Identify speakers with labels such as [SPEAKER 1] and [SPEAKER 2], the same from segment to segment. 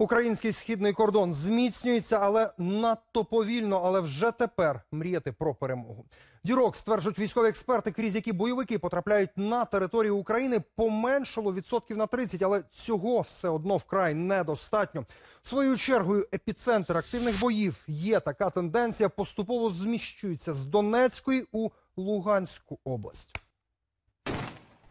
[SPEAKER 1] Український східний кордон зміцнюється, але надто повільно. Але вже тепер мріяти про перемогу. Дірок стверджують військові експерти, крізь які бойовики потрапляють на територію України, поменшало відсотків на 30, але цього все одно вкрай недостатньо. Своєю чергою епіцентр активних боїв є така тенденція. Поступово зміщується з Донецької у Луганську область.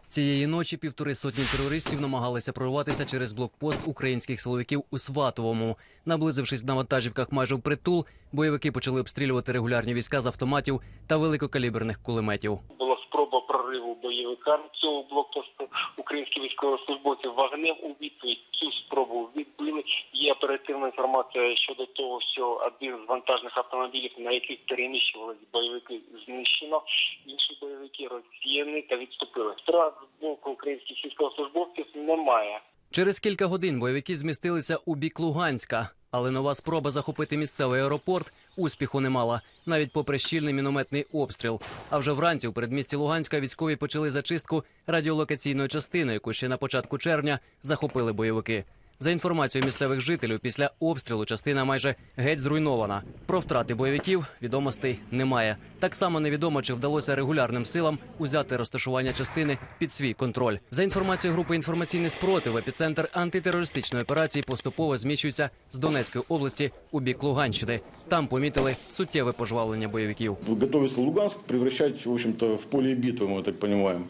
[SPEAKER 2] Цієї ночі півтори сотні терористів намагалися прорватися через блокпост українських силовиків у Сватовому. Наблизившись на вантажівках майже впритул, бойовики почали обстрілювати регулярні війська з автоматів та великокаліберних кулеметів.
[SPEAKER 3] була спроба прориву бойовика цього блокпосту. Українські військовослужбовці вагнем у відповідь цю спробу відбили. Є оперативна інформація щодо того, що один з вантажних автомобілів, на яких переміщувалися бойовики, знищено. Інші бойовики розсіяні та відступили. Втрат з боку українських військовослужбовців немає.
[SPEAKER 2] Через кілька годин бойовики змістилися у бік Луганська, але нова спроба захопити місцевий аеропорт успіху не мала, навіть попри щільний мінометний обстріл. А вже вранці у передмісті Луганська військові почали зачистку радіолокаційної частини, яку ще на початку червня захопили бойовики. За інформацією місцевих жителів, після обстрілу частина майже геть зруйнована. Про втрати бойовиків відомостей немає. Так само невідомо, чи вдалося регулярним силам узяти розташування частини під свій контроль. За інформацією групи інформаційний спротив, епіцентр антитерористичної операції поступово зміщується з Донецької області у бік Луганщини. Там помітили суттєве пожвавлення бойовиків.
[SPEAKER 4] готовится Луганск превращать, в общем-то, в поле битвы, мы так понимаем.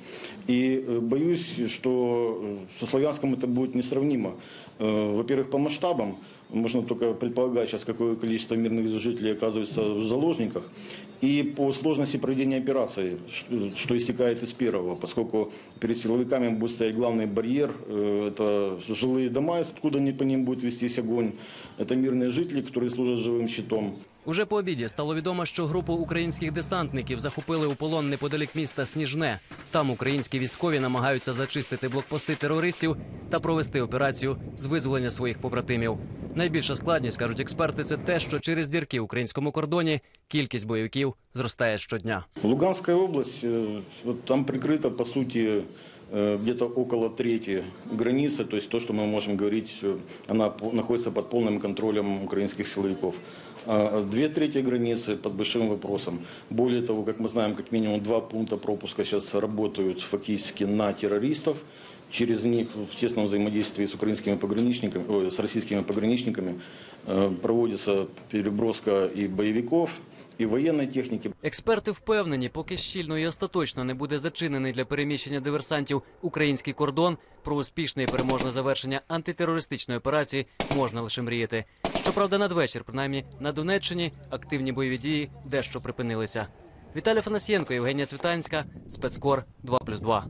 [SPEAKER 4] И э, боюсь, что э, со Славянском это будет несравнимо. Э, Во-первых, по масштабам. Можно только предполагать сейчас, какое количество мирных жителей оказывается в заложниках. И по сложности проведения операции, ш- что истекает из первого, поскольку перед силовиками будет стоять главный барьер. э, Это жилые дома, откуда не по ним будет вестись огонь. Это мирные жители, которые служат живым щитом.
[SPEAKER 2] Уже по обіді стало відомо, що групу українських десантників захопили у полон неподалік міста Сніжне. Там українські військові намагаються зачистити блокпости терористів та провести операцію з визволення своїх побратимів. Найбільша складність, кажуть експерти, це те, що через дірки в українському кордоні кількість бойовиків зростає щодня.
[SPEAKER 4] Луганская область, э, вот там прикрыта, по сути, э, Где-то около трети границы, то есть то, что мы можем говорить, э, она находится под полным контролем украинских силовиков. А Две трети границы под большим вопросом. Более того, как мы знаем, как минимум два пункта пропуска сейчас работают фактически на террористов. Через них в тесном взаимодействии с украинскими пограничниками, ой, с российскими пограничниками э, проводится переброска и боевиков, и военной техники.
[SPEAKER 2] Експерти впевнені, поки щільно і остаточно не буде зачинений для переміщення диверсантів український кордон, про успішне і переможне завершення антитерористичної операції можна лише мріяти. Щоправда, надвечір, принаймні на Донеччині, активні бойові дії дещо припинилися. Віталій Фанасьєнко, Євгенія Цвітанська, спецкор 2+,2.